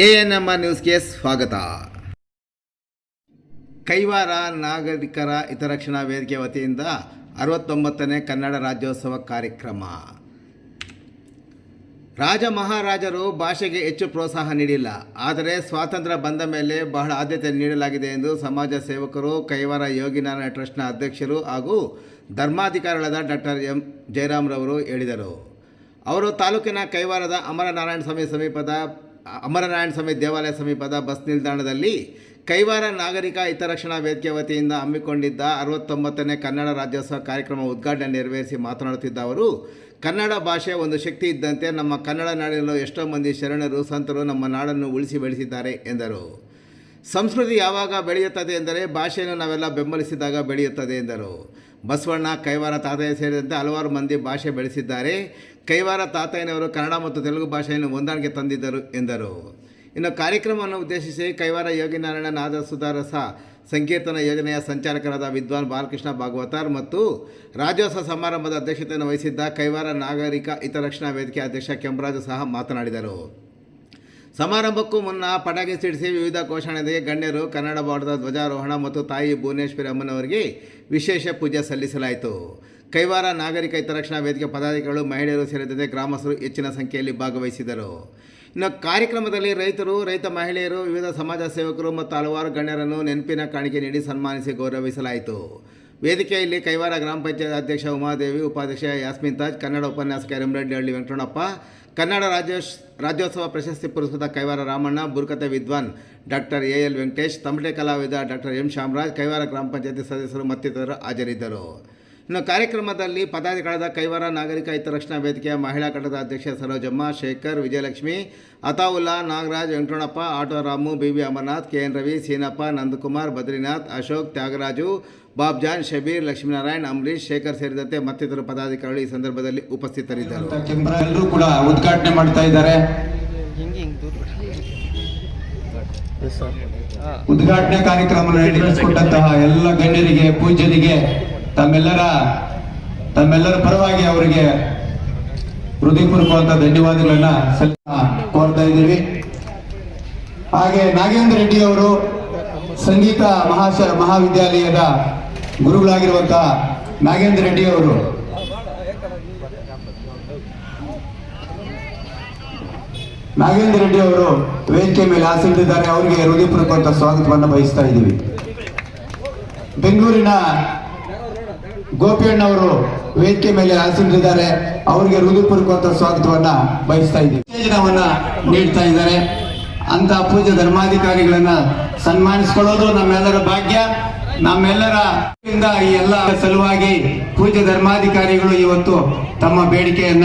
A N M R ನ್ಯೂಸ್ಗೆ ಸ್ವಾಗತ. ಕೈವಾರ ನಾಗರಿಕರ ಹಿತರಕ್ಷಣಾ ವೇದಿಕೆ ವತಿಯಿಂದ ಅರವತ್ತೊಂಬತ್ತನೇ ಕನ್ನಡ ರಾಜ್ಯೋತ್ಸವ ಕಾರ್ಯಕ್ರಮ. ರಾಜ ಮಹಾರಾಜರು ಭಾಷೆಗೆ ಹೆಚ್ಚು ಪ್ರೋತ್ಸಾಹ ನೀಡಿಲ್ಲ. ಆದರೆ ಸ್ವಾತಂತ್ರ್ಯ ಬಂದ ಮೇಲೆ ಬಹಳ ಆದ್ಯತೆ ನೀಡಲಾಗಿದೆ ಎಂದು ಸಮಾಜ ಸೇವಕರು, ಕೈವಾರ ಯೋಗಿನಾರಾಯಣ ಟ್ರಸ್ಟ್ನ ಅಧ್ಯಕ್ಷರು ಹಾಗೂ ಧರ್ಮಾಧಿಕಾರಿಗಳಾದ ಡಾಕ್ಟರ್ ಎಂ ಜಯರಾಮ್ರವರು ಹೇಳಿದರು. ಅವರು ತಾಲೂಕಿನ ಕೈವಾರದ ಅಮರನಾರಾಯಣ ಸ್ವಾಮಿ ಸಮೀಪದ ಅಮರನಾರಾಯಣ ಸ್ವಾಮಿ ದೇವಾಲಯ ಸಮೀಪದ ಬಸ್ ನಿಲ್ದಾಣದಲ್ಲಿ ಕೈವಾರ ನಾಗರಿಕ ಹಿತರಕ್ಷಣಾ ವೇದಿಕೆ ವತಿಯಿಂದ ಹಮ್ಮಿಕೊಂಡಿದ್ದ ಅರವತ್ತೊಂಬತ್ತನೇ ಕನ್ನಡ ರಾಜ್ಯೋತ್ಸವ ಕಾರ್ಯಕ್ರಮ ಉದ್ಘಾಟನೆ ನೆರವೇರಿಸಿ ಮಾತನಾಡುತ್ತಿದ್ದ ಅವರು, ಕನ್ನಡ ಭಾಷೆ ಒಂದು ಶಕ್ತಿ ಇದ್ದಂತೆ ನಮ್ಮ ಕನ್ನಡ ನಾಡಿನಲ್ಲೂ ಎಷ್ಟೋ ಮಂದಿ ಶರಣರು, ಸಂತರು ನಮ್ಮ ನಾಡನ್ನು ಉಳಿಸಿ ಬೆಳೆಸಿದ್ದಾರೆ ಎಂದರು. ಸಂಸ್ಕೃತಿ ಯಾವಾಗ ಬೆಳೆಯುತ್ತದೆ ಎಂದರೆ ಭಾಷೆಯನ್ನು ನಾವೆಲ್ಲ ಬೆಂಬಲಿಸಿದಾಗ ಬೆಳೆಯುತ್ತದೆ ಎಂದರು. ಬಸವಣ್ಣ, ಕೈವಾರ ತಾತಯ್ಯ ಸೇರಿದಂತೆ ಹಲವಾರು ಮಂದಿ ಭಾಷೆ ಬೆಳೆಸಿದ್ದಾರೆ. ಕೈವಾರ ತಾತಯ್ಯನವರು ಕನ್ನಡ ಮತ್ತು ತೆಲುಗು ಭಾಷೆಯನ್ನು ಹೊಂದಾಣಿಕೆ ತಂದಿದ್ದರು ಎಂದರು. ಇನ್ನು ಕಾರ್ಯಕ್ರಮವನ್ನು ಉದ್ದೇಶಿಸಿ ಕೈವಾರ ಯೋಗಿನಾರಾಯಣ ನಾದ ಸುಧಾರಸ, ಸಂಕೀರ್ತನ ಯೋಜನೆಯ ಸಂಚಾಲಕರಾದ ವಿದ್ವಾನ್ ಬಾಲಕೃಷ್ಣ ಭಾಗವತಾರ್ ಮತ್ತು ರಾಜ್ಯೋತ್ಸವ ಸಮಾರಂಭದ ಅಧ್ಯಕ್ಷತೆಯನ್ನು ವಹಿಸಿದ್ದ ಕೈವಾರ ನಾಗರಿಕ ಹಿತರಕ್ಷಣಾ ವೇದಿಕೆ ಅಧ್ಯಕ್ಷ ಕೆಂಪರಾಜು ಸಹ ಮಾತನಾಡಿದರು. ಸಮಾರಂಭಕ್ಕೂ ಮುನ್ನ ಪಟಾಕಿ ಸಿಡಿಸಿ ವಿವಿಧ ಘೋಷಣೆಗೆ ಗಣ್ಯರು ಕನ್ನಡ ಬಾವುಟದ ಧ್ವಜಾರೋಹಣ ಮತ್ತು ತಾಯಿ ಭುವನೇಶ್ವರಿ ಅಮ್ಮನವರಿಗೆ ವಿಶೇಷ ಪೂಜೆ ಸಲ್ಲಿಸಲಾಯಿತು. ಕೈವಾರ ನಾಗರಿಕ ಹಿತರಕ್ಷಣಾ ವೇದಿಕೆ ಪದಾಧಿಕಾರಿಗಳು ಮಹಿಳೆಯರು ಸೇರಿದಂತೆ ಗ್ರಾಮಸ್ಥರು ಹೆಚ್ಚಿನ ಸಂಖ್ಯೆಯಲ್ಲಿ ಭಾಗವಹಿಸಿದರು. ಇನ್ನು ಕಾರ್ಯಕ್ರಮದಲ್ಲಿ ರೈತರು, ರೈತ ಮಹಿಳೆಯರು, ವಿವಿಧ ಸಮಾಜ ಸೇವಕರು ಮತ್ತು ಹಲವಾರು ಗಣ್ಯರನ್ನು ನೆನಪಿನ ಕಾಣಿಕೆ ನೀಡಿ ಸನ್ಮಾನಿಸಿ ಗೌರವಿಸಲಾಯಿತು. ವೇದಿಕೆಯಲ್ಲಿ ಕೈವಾರ ಗ್ರಾಮ ಪಂಚಾಯತ್ ಅಧ್ಯಕ್ಷ ಉಮಾದೇವಿ, ಉಪಾಧ್ಯಕ್ಷ ಯಾಸ್ಮಿನ್ ತಾಜ್, ಕನ್ನಡ ಉಪನ್ಯಾಸಕ ಹಳ್ಳಿ ವೆಂಕಟಣ್ಣಪ್ಪ ಕನ್ನಡ ರಾಜ್ಯೋಸ್ ರಾಜ್ಯೋತ್ಸವ ಪ್ರಶಸ್ತಿ ಪುರಸ್ಕೃತ ಕೈವಾರ ರಾಮಣ್ಣ, ಬುರ್ಕತೆ ವಿದ್ವಾನ್ ಡಾಕ್ಟರ್ ಎ ಎಲ್ ವೆಂಕಟೇಶ್ ತಮಟೆ ಕಲಾವಿದ ಡಾಕ್ಟರ್ ಎಂ ಶಾಮರಾಜ್ ಕೈವಾರ ಗ್ರಾಮ ಪಂಚಾಯತಿ ಸದಸ್ಯರು ಮತ್ತಿತರರು ಹಾಜರಿದ್ದರು. ಇನ್ನು ಕಾರ್ಯಕ್ರಮದಲ್ಲಿ ಪದಾಧಿಕಾರಿಗಳಾದ ಕೈವಾರ ನಾಗರಿಕ ಹಿತರಕ್ಷಣಾ ವೇದಿಕೆಯ ಮಹಿಳಾ ಘಟಕದ ಅಧ್ಯಕ್ಷ Sarojamma Shekhar Vijayalakshmi Athaulla Nagaraj Venkatannappa auto Ramu B V Amarnath K N Ravi Seenappa Nandakumar Badrinath Ashok Thyagaraju Babjan Shabeer Lakshminarayan Ambareesh Shekhar ಸೇರಿದಂತೆ ಮತ್ತಿತರ ಪದಾಧಿಕಾರಿಗಳು ಈ ಸಂದರ್ಭದಲ್ಲಿ ಉಪಸ್ಥಿತರಿದ್ದರು. ಎಲ್ಲರೂ ಕೂಡ ಉದ್ಘಾಟನೆ ಮಾಡ್ತಾ ಇದ್ದಾರೆ. ಉದ್ಘಾಟನೆ ಕಾರ್ಯಕ್ರಮ ನಡೆಸಿಕೊಟ್ಟಂತಹ ಎಲ್ಲ ಗಣ್ಯರಿಗೆ ಪೂಜ್ಯರಿಗೆ ತಮ್ಮೆಲ್ಲರ ತಮ್ಮೆಲ್ಲರ ಪರವಾಗಿ ಅವರಿಗೆ ಹೃದಯಪೂರ್ವಕವಾದ ಧನ್ಯವಾದಗಳನ್ನ ಕೋರ್ತಾ ಇದ್ದೀವಿ. ಹಾಗೆ ನಾಗೇಂದ್ರ ರೆಡ್ಡಿ ಅವರು ಸಂಗೀತ ಮಹಾಶ, ಮಹಾವಿದ್ಯಾಲಯದ ಗುರುಗಳಾಗಿರುವಂತಹ ನಾಗೇಂದ್ರ ರೆಡ್ಡಿ ಅವರು. ನಾಗೇಂದ್ರ ರೆಡ್ಡಿ ಅವರು ವೇದಿಕೆ ಮೇಲೆ ಆಸೀನಿದ್ದಾರೆ ಅವರಿಗೆ ಹೃದಯಪೂರ್ವಕವಂತ ಸ್ವಾಗತವನ್ನು ಬಯಸ್ತಾ ಇದ್ದೀವಿ. ಬೆಂಗಳೂರಿನ ಗೋಪಿಯಣ್ಣ ಅವರು ವೇದಿಕೆ ಮೇಲೆ ಆಸೀನಿದ್ದಾರೆ ಅವರಿಗೆ ಹೃದಯಪೂರ್ವಕವಂತ ಸ್ವಾಗತವನ್ನ ಬಯಸ್ತಾ ಇದ್ದೀವಿ ಉತ್ತೇಜನವನ್ನ ನೀಡ್ತಾ ಇದ್ದಾರೆ. ಅಂತ ಪೂಜ್ಯ ಧರ್ಮಾಧಿಕಾರಿಗಳನ್ನ ಸನ್ಮಾನಿಸಿಕೊಳ್ಳೋದು ನಮ್ಮೆಲ್ಲರ ಭಾಗ್ಯ. ನಮ್ಮೆಲ್ಲರ ಈ ಎಲ್ಲ ಸಲುವಾಗಿ ಪೂಜ್ಯ ಧರ್ಮಾಧಿಕಾರಿಗಳು ಇವತ್ತು ತಮ್ಮ ಬೇಡಿಕೆಯನ್ನ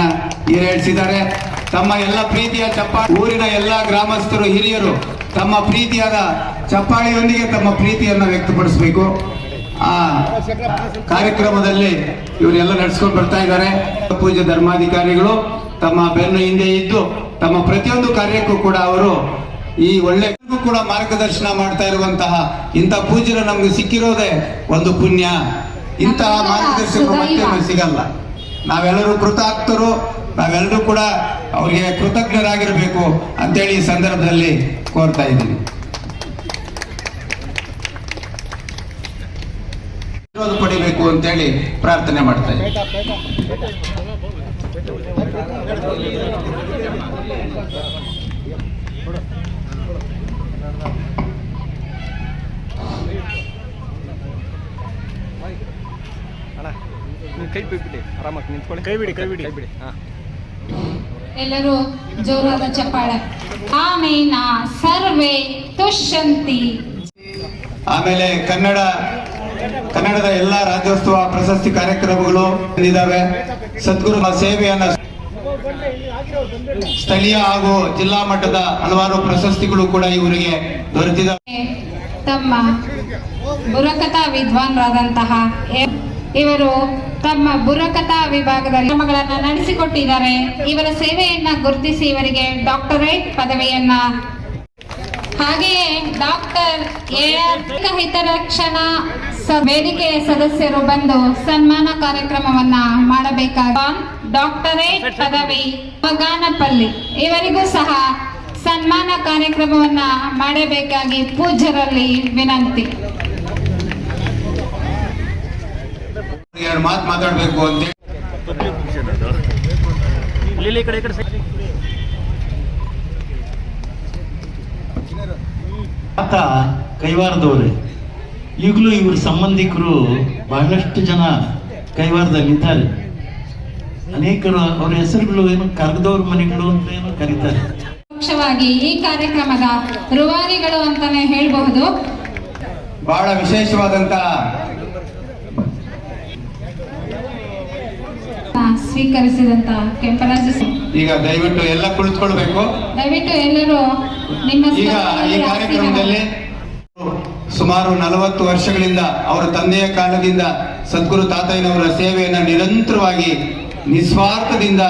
ಈಡೇರಿಸಿದ್ದಾರೆ. ತಮ್ಮ ಎಲ್ಲ ಪ್ರೀತಿಯ ಚಪ್ಪಾಳಿ ಊರಿನ ಎಲ್ಲ ಗ್ರಾಮಸ್ಥರು, ಹಿರಿಯರು ತಮ್ಮ ಪ್ರೀತಿಯಾದ ಚಪ್ಪಾಳಿಯೊಂದಿಗೆ ತಮ್ಮ ಪ್ರೀತಿಯನ್ನ ವ್ಯಕ್ತಪಡಿಸಬೇಕು. ಆ ಕಾರ್ಯಕ್ರಮದಲ್ಲಿ ಇವರೆಲ್ಲ ನಡೆಸ್ಕೊಂಡು ಬರ್ತಾ ಇದ್ದಾರೆ. ಪೂಜ್ಯ ಧರ್ಮಾಧಿಕಾರಿಗಳು ತಮ್ಮ ಬೆನ್ನು ಹಿಂದೆ ಇದ್ದು ತಮ್ಮ ಪ್ರತಿಯೊಂದು ಕಾರ್ಯಕ್ಕೂ ಕೂಡ ಅವರು ಈ ಒಳ್ಳೆ ಕೂಡ ಮಾರ್ಗದರ್ಶನ ಮಾಡ್ತಾ ಇರುವಂತಹ ಇಂಥ ಪೂಜ್ಯರು ನಮ್ಗೆ ಸಿಕ್ಕಿರೋದೇ ಒಂದು ಪುಣ್ಯ. ಇಂತಹ ಮಾರ್ಗದರ್ಶಕರು ಮತ್ತೆ ಸಿಗಲ್ಲ. ನಾವೆಲ್ಲರೂ ಕೃತಾರ್ಥರು ನಾವೆಲ್ಲರೂ ಕೂಡ ಅವರಿಗೆ ಕೃತಜ್ಞರಾಗಿರಬೇಕು ಅಂತೇಳಿ ಈ ಸಂದರ್ಭದಲ್ಲಿ ಕೋರ್ತಾ ಇದ್ದೀನಿ ಅಂತೇಳಿ ಪ್ರಾರ್ಥನೆ ಮಾಡ್ತಾ ಕೈ ಬಿಟ್ಬಿಡಿ ಆರಾಮಾಗಿ ನಿಂತ್ಕೊಳ್ಳಿ ಕೈ ಬಿಡಿ ಕೈ ಬಿಡಿ ಕೈ ಬಿಡಿ ಹಾಂ ಎಲ್ಲರೂ ಜೋರಾದ ಚಪ್ಪಾಳೆ. ಆಮೇನ ಸರ್ವೇ ತುಷ್ಯಂತಿ. ಆಮೇಲೆ ಕನ್ನಡ ಕನ್ನಡದ ಎಲ್ಲ ರಾಜ್ಯೋತ್ಸವ ಪ್ರಶಸ್ತಿ ಕಾರ್ಯಕ್ರಮಗಳು ಇದಾವೆ. ಸದ್ಗುರು ಸೇವೆಯನ್ನ ಸ್ಥಳೀಯ ಹಾಗೂ ಜಿಲ್ಲಾ ಮಟ್ಟದ ಹಲವಾರು ಪ್ರಶಸ್ತಿಗಳು ಕೂಡ ಇವರಿಗೆ ದೊರೆತಿದ್ದಾವೆ ತಮ್ಮ ಬುರಕಥಾ ವಿದ್ವಾನ್ರಾದಂತಹ ಇವರು ತಮ್ಮ ಬುರಕಥಾ ವಿಭಾಗದಲ್ಲಿ ಕ್ರಮಗಳನ್ನ ನಡೆಸಿಕೊಟ್ಟಿದ್ದಾರೆ. ಇವರ ಸೇವೆಯನ್ನ ಗುರುತಿಸಿ ಇವರಿಗೆ ಡಾಕ್ಟರೇಟ್ ಪದವಿಯನ್ನ. ಹಾಗೆಯೇ ಡಾಕ್ಟರ್ ಎ ಹಿತರಕ್ಷಣಾ ವೇದಿಕೆಯ ಸದಸ್ಯರು ಬಂದು ಸನ್ಮಾನ ಕಾರ್ಯಕ್ರಮವನ್ನ ಮಾಡಬೇಕಾದ ಡಾಕ್ಟರೇಟ್ ಪದವಿ ಮಗಾನಪಲ್ಲಿ. ಇವರಿಗೂ ಸಹ ಸನ್ಮಾನ ಕಾರ್ಯಕ್ರಮವನ್ನ ಮಾಡಬೇಕಾಗಿ ಪೂಜ್ಯರಲ್ಲಿ ವಿನಂತಿ. ಮಾತು ಮಾತಾಡಬೇಕು ಅಂತ ಕೈವಾರದವರೇ. ಈಗಲೂ ಇವ್ರ ಸಂಬಂಧಿಕರು ಬಹಳಷ್ಟು ಜನ ಕೈವಾರದಲ್ಲಿದ್ದಾರೆ ಅನೇಕರು ಅವರ ಹೆಸರುಗಳು ಏನು ಕರೆದವ್ರ ಮನೆಗಳು ಅಂತ ಏನೋ ಕರೀತಾರೆ. ಮುಖ್ಯವಾಗಿ ಈ ಕಾರ್ಯಕ್ರಮದ ರುವಾರಿಗಳು ಅಂತಾನೆ ಹೇಳಬಹುದು. ಬಹಳ ವಿಶೇಷವಾದಂತ ಸ್ವೀಕರಿಸಿದಂತ ಕೆಂಪರಾಜ ಈಗ ದಯವಿಟ್ಟು ಎಲ್ಲ ಕುಳಿತುಕೊಳ್ಬೇಕು. ದಯವಿಟ್ಟು ಎಲ್ಲರೂ ನಿಮ್ಮ ಈಗ ಈ ಕಾರ್ಯಕ್ರಮದಲ್ಲಿ ಸುಮಾರು ನಲವತ್ತು ವರ್ಷಗಳಿಂದ ಅವರ ತಂದೆಯ ಕಾಲದಿಂದ ಸದ್ಗುರು ತಾತಯ್ಯನವರ ಸೇವೆಯನ್ನು ನಿರಂತರವಾಗಿ ನಿಸ್ವಾರ್ಥದಿಂದ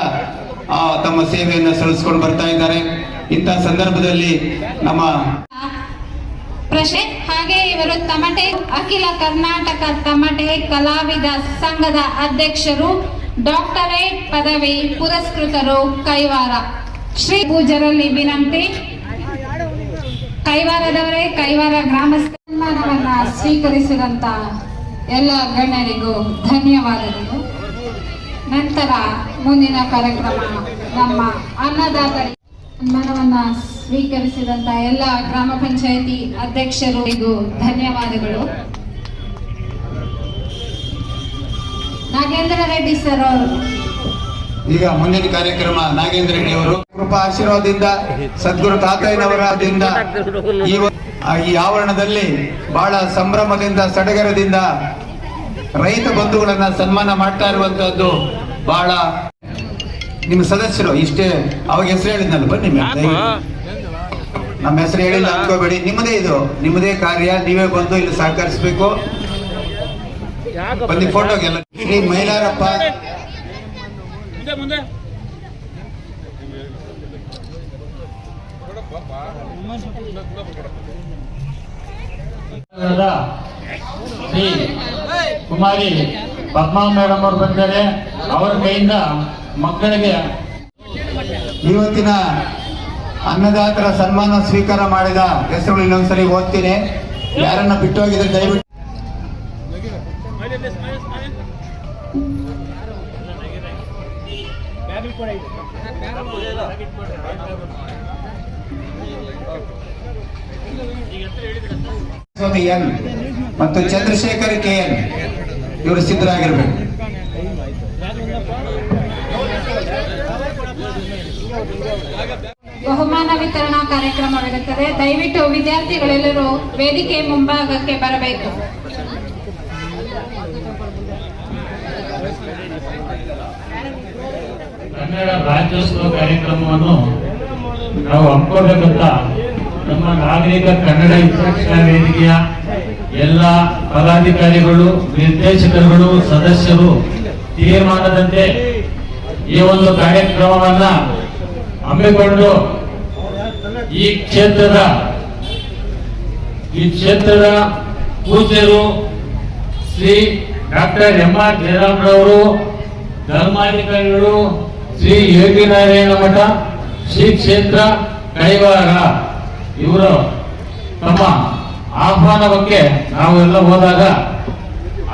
ತಮ್ಮ ಸೇವೆಯನ್ನು ಸಲ್ಲಿಸ್ಕೊಂಡು ಬರ್ತಾ ಇದ್ದಾರೆ. ಇಂಥ ಸಂದರ್ಭದಲ್ಲಿ ನಮ್ಮ ಪ್ರಶ್ನೆ, ಹಾಗೆ ಇವರು ತಮಟೆ, ಅಖಿಲ ಕರ್ನಾಟಕ ತಮಟೆ ಕಲಾವಿದ ಸಂಘದ ಅಧ್ಯಕ್ಷರು, ಡಾಕ್ಟರೇಟ್ ಪದವಿ ಪುರಸ್ಕೃತರು ಕೈವಾರ. ಶ್ರೀ ಪೂಜರಲ್ಲಿ ವಿನಂತಿ. ಕೈವಾರದವರೇ, ಕೈವಾರ ಗ್ರಾಮಸ್ಥ ಸನ್ಮಾನವನ್ನ ಸ್ವೀಕರಿಸಿದಂತ ಎಲ್ಲ ಗಣ್ಯರಿಗೂ ಧನ್ಯವಾದಗಳು. ನಂತರ ಮುಂದಿನ ಕಾರ್ಯಕ್ರಮ ನಮ್ಮ ಅನ್ನದಾತರಿಗೆ ಸನ್ಮಾನವನ್ನ ಸ್ವೀಕರಿಸಿದಂತ ಎಲ್ಲ ಗ್ರಾಮ ಪಂಚಾಯತಿ ಅಧ್ಯಕ್ಷರಿಗೂ ಧನ್ಯವಾದಗಳು. ನಾಗೇಂದ್ರ ರೆಡ್ಡಿ ಸರ್ ಅವರು ಈಗ ಮುಂದಿನ ಕಾರ್ಯಕ್ರಮ ನಾಗೇಂದ್ರ ಅವರು ಕೃಪಾ ಆಶೀರ್ವಾದದಿಂದ, ಸದ್ಗುರು ತಾತಯ್ಯನವರದಿಂದ ಈ ಆವರಣದಲ್ಲಿ ಬಹಳ ಸಂಭ್ರಮದಿಂದ, ಸಡಗರದಿಂದ ರೈತ ಬಂಧುಗಳನ್ನ ಸನ್ಮಾನ ಮಾಡ್ತಾ ಇರುವಂತಹದ್ದು ಬಹಳ ನಿಮ್ಮ ಸದಸ್ಯರು, ಇಷ್ಟೇ ಅವಾಗ ಹೆಸರು ಹೇಳಿದ್ನಲ್ಲ, ಬನ್ನಿ ನಮ್ಮ ಹೆಸರು ಹೇಳಿಲ್ಲ, ಅನ್ಕೋಬೇಡಿ. ನಿಮ್ಮದೇ ಇದು, ನಿಮ್ಮದೇ ಕಾರ್ಯ, ನೀವೇ ಬಂದು ಇಲ್ಲಿ ಸಹಕರಿಸಬೇಕು. ಬನ್ನಿ ಫೋಟೋಗೆಲ್ಲ ಶ್ರೀ ಮೈಲಾರಪ್ಪ ನಗರದ ಶ್ರೀ ಕುಮಾರಿ ಪದ್ಮಾ ಮೇಡಮ್ ಅವರು ಬಂದಿದ್ದಾರೆ. ಅವರ ಕೈಯಿಂದ ಮಕ್ಕಳಿಗೆ ಇವತ್ತಿನ ಅನ್ನದಾತರ ಸನ್ಮಾನ ಸ್ವೀಕಾರ ಮಾಡಿದ ಹೆಸರುಗಳು ಇನ್ನೊಂದ್ಸರಿ ಓದ್ತೀನಿ. ಯಾರನ್ನ ಬಿಟ್ಟು ಹೋಗಿದ್ರೆ ದಯವಿಟ್ಟು ಸ್ವಾಮಿ ಎನ್ ಮತ್ತು ಚಂದ್ರಶೇಖರ್ ಕೆ ಎನ್ ಇವರು ಸಿದ್ಧರಾಗಿರ್ಬೇಕು. ಬಹುಮಾನ ವಿತರಣಾ ಕಾರ್ಯಕ್ರಮವಿರುತ್ತದೆ. ದಯವಿಟ್ಟು ವಿದ್ಯಾರ್ಥಿಗಳೆಲ್ಲರೂ ವೇದಿಕೆ ಮುಂಭಾಗಕ್ಕೆ ಬರಬೇಕು. ಕನ್ನಡ ರಾಜ್ಯೋತ್ಸವ ಕಾರ್ಯಕ್ರಮವನ್ನು ನಾವು ಹಮ್ಮಿಕೊಳ್ಬೇಕಂತ ನಮ್ಮ ನಾಗರಿಕ ಕನ್ನಡ ಹಿತರಕ್ಷಣಾ ವೇದಿಕೆಯ ಎಲ್ಲ ಪದಾಧಿಕಾರಿಗಳು, ನಿರ್ದೇಶಕರುಗಳು, ಸದಸ್ಯರು ತೀರ್ಮಾನದಂತೆ ಈ ಒಂದು ಕಾರ್ಯಕ್ರಮವನ್ನ ಹಮ್ಮಿಕೊಂಡು ಈ ಕ್ಷೇತ್ರದ ಈ ಕ್ಷೇತ್ರದ ಪೂಜ್ಯರು ಶ್ರೀ ಡಾಕ್ಟರ್ ಎಂ ಆರ್ ಜಯರಾಮ್ರವರು, ಧರ್ಮಾಧಿಕಾರಿಗಳು ಶ್ರೀ ಯೋಗಿ ನಾರಾಯಣ ಮಠ, ಶ್ರೀ ಕ್ಷೇತ್ರ ಕೈವಾರ ಇವರು ತಮ್ಮ ಆಹ್ವಾನ ಬಗ್ಗೆ ನಾವೆಲ್ಲ ಹೋದಾಗ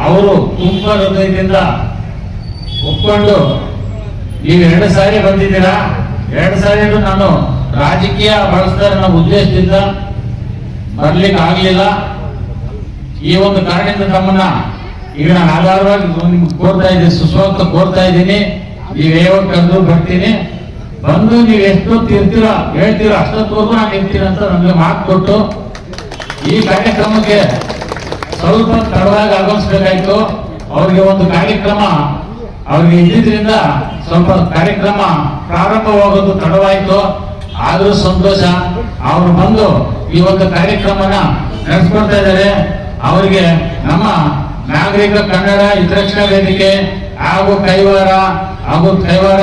ಅವರು ತುಂಬ ಹೃದಯದಿಂದ ಒಪ್ಕೊಂಡು, ನೀವು ಎರಡು ಸಾರಿ ಬಂದಿದ್ದೀರಾ? ಎರಡು ಸಾರಿ ನಾನು ರಾಜಕೀಯ ಬಳಸ್ತಾರೆ ನಮ್ಮ ಉದ್ದೇಶದಿಂದ ಬರ್ಲಿಕ್ಕೆ ಆಗ್ಲಿಲ್ಲ. ಈ ಒಂದು ಕಾರಣದಿಂದ ತಮ್ಮನ್ನ ಈಗ ನಾನು ಆಧಾರವಾಗಿ ನಿಮ್ಗೆ ಕೋರ್ತಾ ಇದ್ದೀನಿ, ಸುಸ್ವಾಗತ ಕೋರ್ತಾ ಇದ್ದೀನಿ. ನೀವು ಯಾವಾಗ ಕರೆದು ಬರ್ತೀನಿ. ಬಂದು ನೀವು ಎಷ್ಟೊತ್ತು ಇರ್ತೀರ? ಹೇಳ್ತೀರ? ಅಷ್ಟೊತ್ತವರೆಗೂ ನಾನು ಇರ್ತೀನಿ ಅಂತ ನನಗೆ ಮಾತು ಕೊಟ್ಟು ಈ ಕಾರ್ಯಕ್ರಮಕ್ಕೆ ಸ್ವಲ್ಪ ತಡವಾಗಿ ಆಗಮಿಸ್ಬೇಕಾಯ್ತು. ಅವ್ರಿಗೆ ಒಂದು ಕಾರ್ಯಕ್ರಮ, ಅವ್ರಿಗೆ ಇದ್ದಿದ್ರಿಂದ ಸ್ವಲ್ಪ ಕಾರ್ಯಕ್ರಮ ಪ್ರಾರಂಭವಾಗೋದು ತಡವಾಯ್ತು. ಆದ್ರೂ ಸಂತೋಷ. ಅವರು ಬಂದು ಈ ಒಂದು ಕಾರ್ಯಕ್ರಮನ ನಡೆಸ್ಕೊಡ್ತಾ ಇದ್ದಾರೆ. ಅವರಿಗೆ ನಮ್ಮ ನಾಗರಿಕ ಕನ್ನಡ ಹಿತರಕ್ಷಣಾ ವೇದಿಕೆ ಹಾಗೂ ಕೈವಾರ ಹಾಗೂ ಕೈವಾರ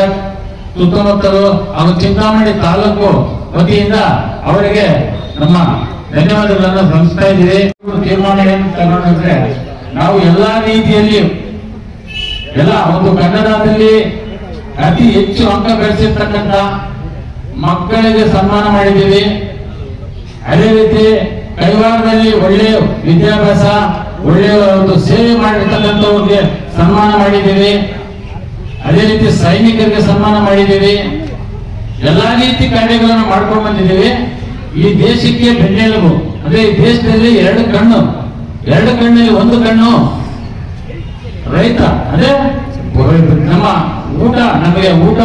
ಸುತ್ತಮುತ್ತಲು ಹಾಗೂ ಚಿಂತಾಮಣಿ ತಾಲೂಕು ವತಿಯಿಂದ ಅವರಿಗೆ ನಮ್ಮ ಧನ್ಯವಾದಗಳನ್ನು ಸಲ್ಲಿಸ್ತಾ ಇದ್ದೀವಿ. ತೀರ್ಮಾನ ಏನು ತಗೊಂಡ್ರೆ, ನಾವು ಎಲ್ಲಾ ರೀತಿಯಲ್ಲಿ, ಎಲ್ಲ ಒಂದು ಕನ್ನಡದಲ್ಲಿ ಅತಿ ಹೆಚ್ಚು ಅಂಕ ಗಳಿಸಿರ್ತಕ್ಕಂಥ ಮಕ್ಕಳಿಗೆ ಸನ್ಮಾನ ಮಾಡಿದ್ದೀವಿ. ಅದೇ ರೀತಿ ಕೈವಾರದಲ್ಲಿ ಒಳ್ಳೆಯ ವಿದ್ಯಾಭ್ಯಾಸ ಒಳ್ಳೆಯ ಒಂದು ಸೇವೆ ಮಾಡಿರ್ತಕ್ಕಂಥವ್ರಿಗೆ ಸನ್ಮಾನ ಮಾಡಿದ್ದೀವಿ. ಅದೇ ರೀತಿ ಸೈನಿಕರಿಗೆ ಸನ್ಮಾನ ಮಾಡಿದ್ದೀವಿ. ಎಲ್ಲಾ ರೀತಿ ಕಾರ್ಯಗಳನ್ನು ಮಾಡ್ಕೊಂಡು ಬಂದಿದ್ದೀವಿ. ಈ ದೇಶಕ್ಕೆ ಬೆನ್ನೆಲುಬು. ಅಂದ್ರೆ ಈ ದೇಶದಲ್ಲಿ ಎರಡು ಕಣ್ಣು. ಎರಡು ಕಣ್ಣಲ್ಲಿ ಒಂದು ಕಣ್ಣು. ರೈತ. ಅದೇ ನಮ್ಮ ಊಟ, ನಮಗೆ ಊಟ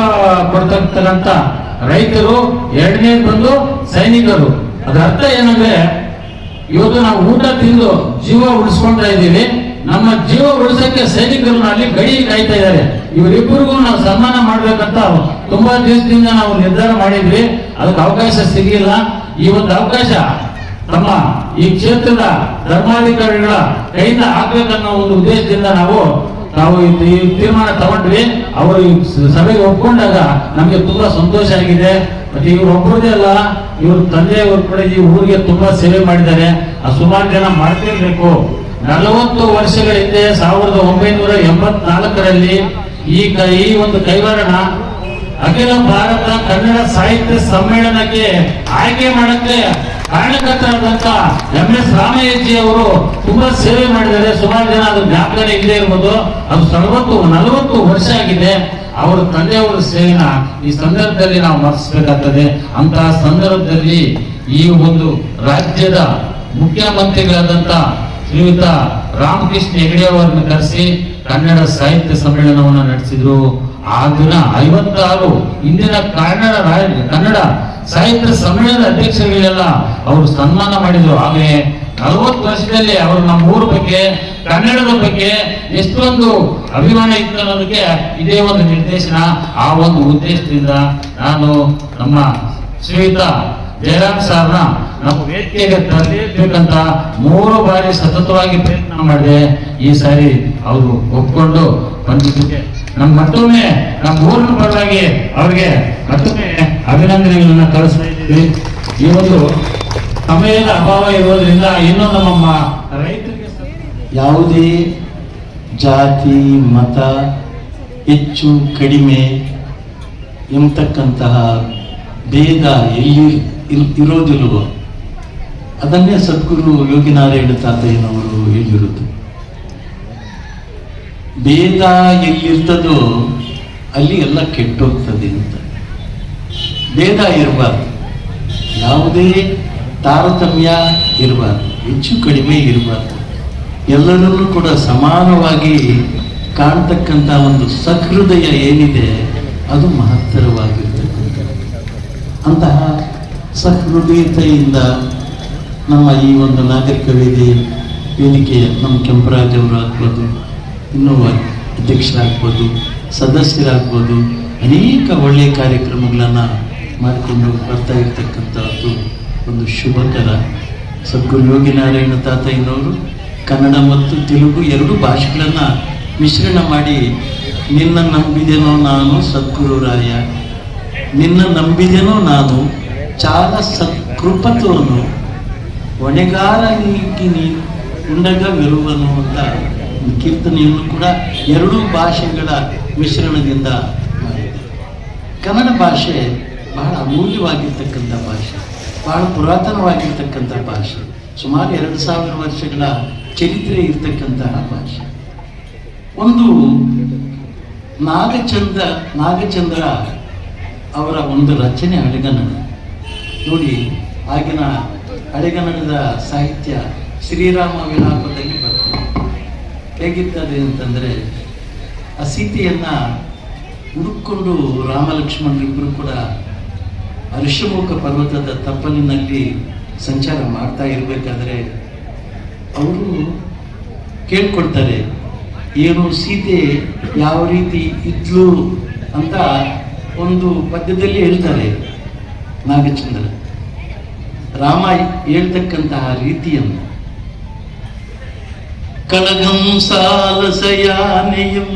ಕೊಡ್ತಕ್ಕಂತ ರೈತರು, ಎರಡನೇ ಬಂದು ಸೈನಿಕರು. ಅದರ ಅರ್ಥ ಏನಂದ್ರೆ, ಇವತ್ತು ನಾವು ಊಟ ತಿಂದು ಜೀವ ಉಳಿಸ್ಕೊಂಡ್ತಾ ಇದ್ದೀವಿ. ನಮ್ಮ ಜೀವ ಉಳಿಸಕ್ಕೆ ಸೈನಿಕರು ಅಲ್ಲಿ ಗಡಿ ಕಾಯ್ತಾ ಇದ್ದಾರೆ. ಇವರಿಬ್ಬರಿಗೂ ನಾವು ಸನ್ಮಾನ ಮಾಡ್ಬೇಕಂತ ತುಂಬಾ ದಿವಸದಿಂದ ನಾವು ನಿರ್ಧಾರ ಮಾಡಿದ್ವಿ. ಅದಕ್ಕೆ ಅವಕಾಶ ಸಿಗಲಿಲ್ಲ. ಈ ಒಂದು ಅವಕಾಶ ನಮ್ಮ ಈ ಕ್ಷೇತ್ರದ ಧರ್ಮಾಧಿಕಾರಿಗಳ ಕೈಯಿಂದ ಆಗ್ಬೇಕನ್ನೋ ಒಂದು ಉದ್ದೇಶದಿಂದ ನಾವು ನಾವು ಈ ತೀರ್ಮಾನ ತಗೊಂಡ್ವಿ. ಅವರು ಈ ಸಭೆಗೆ ಒಪ್ಕೊಂಡಾಗ ನಮಗೆ ತುಂಬಾ ಸಂತೋಷ ಆಗಿದೆ. ಮತ್ತೆ ಇವ್ರು ಒಬ್ಬರದೇ ಅಲ್ಲ, ಇವ್ರ ತಂದೆಯವರು ಕೂಡ ಈ ಊರಿಗೆ ತುಂಬಾ ಸೇವೆ ಮಾಡಿದ್ದಾರೆ. ಆ ಸುಮಾರು ಜನ ಮಾಡ್ತಿರ್ಬೇಕು. ನಲವತ್ತು ವರ್ಷಗಳ ಹಿಂದೆ ಸಾವಿರದ ಒಂಬೈನೂರ ಎಂಬತ್ನಾಲ್ಕರಲ್ಲಿ ಈ ಕೈ, ಈ ಒಂದು ಕೈವರಣ ಅಖಿಲ ಭಾರತ ಕನ್ನಡ ಸಾಹಿತ್ಯ ಸಮ್ಮೇಳನಕ್ಕೆ ಆಯ್ಕೆ ಮಾಡಕ್ಕೆ ಕಾರಣಕರ್ತರಾದಂತ ಎಂ ಎಸ್ ರಾಮಯ್ಯಜಿ ಅವರು ತುಂಬಾ ಸೇವೆ ಮಾಡಿದ್ದಾರೆ. ಸುಮಾರು ಜನ ಅದು ಜ್ಞಾಪಕನೇ ಇಲ್ಲದೆ ಇರ್ಬೋದು. ಅದು ನಲವತ್ತು ನಲವತ್ತು ವರ್ಷ ಆಗಿದೆ. ಅವರ ತಂದೆಯವರ ಸೇವೆನ ಈ ಸಂದರ್ಭದಲ್ಲಿ ನಾವು ಮರೆಸಬೇಕಾಗ್ತದೆ. ಅಂತಹ ಸಂದರ್ಭದಲ್ಲಿ ಈ ಒಂದು ರಾಜ್ಯದ ಮುಖ್ಯಮಂತ್ರಿಗಳಾದಂತ ಶ್ರೀಯುತ ರಾಮಕೃಷ್ಣ ಹೆಗಡೆ ಅವರನ್ನು ಕರೆಸಿ ಕನ್ನಡ ಸಾಹಿತ್ಯ ಸಮ್ಮೇಳನವನ್ನು ನಡೆಸಿದ್ರು. ಆ ದಿನ ಐವತ್ತಾರು ಇಂದಿನ ಕನ್ನಡ ಕನ್ನಡ ಸಾಹಿತ್ಯ ಸಮ್ಮೇಳನ ಅಧ್ಯಕ್ಷರುಗಳೆಲ್ಲ ಅವರು ಸನ್ಮಾನ ಮಾಡಿದ್ರು. ಆಗಲೇ ನಲವತ್ತು ವರ್ಷದಲ್ಲಿ ಅವರು ನಮ್ಮ ಊರ ಬಗ್ಗೆ, ಕನ್ನಡದ ಬಗ್ಗೆ ಎಷ್ಟೊಂದು ಅಭಿಮಾನ ಇತ್ತು ಅನ್ನೋದಕ್ಕೆ ಇದೇ ಒಂದು ನಿರ್ದೇಶನ. ಆ ಒಂದು ಉದ್ದೇಶದಿಂದ ನಾನು ನಮ್ಮ ಶ್ರೀಯುತ ಜಯರಾಮ್ ಸಾರ್ನ ನಮ್ಮ ವೇದಿಕೆಗೆ ತರಲೇಬೇಕಂತ ಮೂರು ಬಾರಿ ಸತತವಾಗಿ ಪ್ರಯತ್ನ ಮಾಡಿದೆ ಈ ಸಾರಿ ಅವರು ಒಪ್ಕೊಂಡು ಬಂದಿದ್ದಕ್ಕೆ ನಮ್ಮ ಮತ್ತೊಮ್ಮೆ ನಮ್ಮ ಊರಿನ ಪರವಾಗಿ ಅವರಿಗೆ ಮತ್ತೊಮ್ಮೆ ಅಭಿನಂದನೆಗಳನ್ನ ಕಳಿಸ್ತಾ ಇದ್ದೀವಿ. ಈ ಒಂದು ಸಮಯದ ಅಭಾವ ಇರೋದ್ರಿಂದ ಇನ್ನೂ ನಮ್ಮ ರೈತರಿಗೆ ಯಾವುದೇ ಜಾತಿ, ಮತ ಹೆಚ್ಚು, ಕಡಿಮೆ ಎಂಬತಕ್ಕಂತಹ ಭೇದ ಎಲ್ಲಿ ಇರ್- ಇರೋದಿಲ್ವೋ ಅದನ್ನೇ ಸದ್ಗುರು ಯೋಗಿನಾರಾಯಣ ತಾತಯ್ಯನವರು ಹೇಳಿರುತ್ತೆ ಭೇದ ಎಲ್ಲಿರ್ತದೋ ಅಲ್ಲಿ ಎಲ್ಲ ಕೆಟ್ಟೋಗ್ತದೆ ಅಂತ. ಭೇದ ಇರಬಾರ್ದು. ಯಾವುದೇ ತಾರತಮ್ಯ ಇರಬಾರ್ದು. ಹೆಚ್ಚು ಕಡಿಮೆ ಇರಬಾರ್ದು. ಎಲ್ಲರನ್ನೂ ಕೂಡ ಸಮಾನವಾಗಿ ಕಾಣ್ತಕ್ಕಂಥ ಒಂದು ಸಹೃದಯ ಏನಿದೆ, ಅದು ಮಹತ್ತರವಾಗಿರ್ತಕ್ಕಂಥ ಅಂತಹ ಸಹೃದಯತೆಯಿಂದ ನಮ್ಮ ಈ ಒಂದು ನಾಗರಿಕ ವೇದಿ ವೇದಿಕೆಯ ನಮ್ಮ ಕೆಂಪರಾಜವರು ಆಗ್ಬೋದು ಇನ್ನೂ ಅಧ್ಯಕ್ಷರಾಗ್ಬೋದು, ಸದಸ್ಯರಾಗ್ಬೋದು, ಅನೇಕ ಒಳ್ಳೆಯ ಕಾರ್ಯಕ್ರಮಗಳನ್ನು ಮಾಡಿಕೊಂಡು ಬರ್ತಾ ಇರ್ತಕ್ಕಂಥದ್ದು ಒಂದು ಶುಭಕರ. ಸದ್ಗುರು ಯೋಗಿನಾರಾಯಣ ತಾತಯ್ಯನವರು ಕನ್ನಡ ಮತ್ತು ತೆಲುಗು ಎರಡು ಭಾಷೆಗಳನ್ನು ಮಿಶ್ರಣ ಮಾಡಿ, ನಿನ್ನ ನಂಬಿದೆನೋ ನಾನು ಸದ್ಗುರು ರಾಯ, ನಿನ್ನ ನಂಬಿದೆನೋ ನಾನು ಚಾಲ ಸತ್ಕೃಪತೋನು ಹೊಣೆಗಾರ ಉಂಡಗ ವಿರುವನು ಅಂತ ಕೀರ್ತನೆಯನ್ನು ಕೂಡ ಎರಡೂ ಭಾಷೆಗಳ ಮಿಶ್ರಣದಿಂದ ಮಾಡಿದೆ. ಕನ್ನಡ ಭಾಷೆ ಬಹಳ ಅಮೂಲ್ಯವಾಗಿರ್ತಕ್ಕಂಥ ಭಾಷೆ, ಬಹಳ ಪುರಾತನವಾಗಿರ್ತಕ್ಕಂಥ ಭಾಷೆ, ಸುಮಾರು ಎರಡು ಸಾವಿರ ವರ್ಷಗಳ ಚರಿತ್ರೆ ಇರ್ತಕ್ಕಂತಹ ಭಾಷೆ. ಒಂದು ನಾಗಚಂದ್ರ ನಾಗಚಂದ್ರ ಅವರ ಒಂದು ರಚನೆ ಹಳೆಗನ್ನಡ ನೋಡಿ, ಆಗಿನ ಹಳೆಗನ್ನಡದ ಸಾಹಿತ್ಯ ಶ್ರೀರಾಮ ವಿಲಾಪದಲ್ಲಿ ಬರ್ತದೆ. ಹೇಗಿರ್ತದೆ ಅಂತಂದರೆ, ಆ ಸೀತೆಯನ್ನ ಹುಡುಕೊಂಡು ರಾಮ ಲಕ್ಷ್ಮಣರಿಬ್ಬರು ಕೂಡ ಋಷಮುಖ ಪರ್ವತದ ತಪ್ಪಲಿನಲ್ಲಿ ಸಂಚಾರ ಮಾಡ್ತಾ ಇರಬೇಕಾದ್ರೆ, ಅವರು ಕೇಳ್ಕೊಡ್ತಾರೆ, ಏನು ಸೀತೆ ಯಾವ ರೀತಿ ಇದ್ಲು? ಅಂತ ಒಂದು ಪದ್ಯದಲ್ಲಿ ಹೇಳ್ತಾರೆ ನಾಗಚಂದ್ರ. ರಾಮ ಹೇಳ್ತಕ್ಕಂತಹ ರೀತಿಯನ್ನು ಕಳಗಂ ಸಾಲಸಯಾನೆಯಂ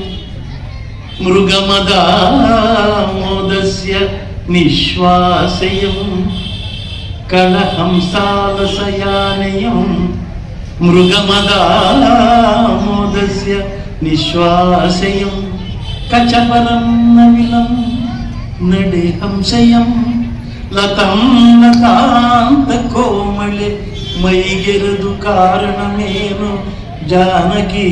ಮೃಗಮದಾಮೋದಸ್ಯ ನಿಶ್ವಾಸಯಂ ಕಳಹಂಸಾಲಸಯಾನಯಂ ಮೃಗಮದಾಮೋದಸ್ಯ ನಿಶ್ವಾಸಯಂ ಕಚಪರಂ ನವಿಲಂ ನಡೆ ಹಂಸಯಂ ಲತಾಂತ ಕೋಮಳೆ ಮೈಗೆರದು ಕಾರಣಮೇನು ಜಾನಕಿ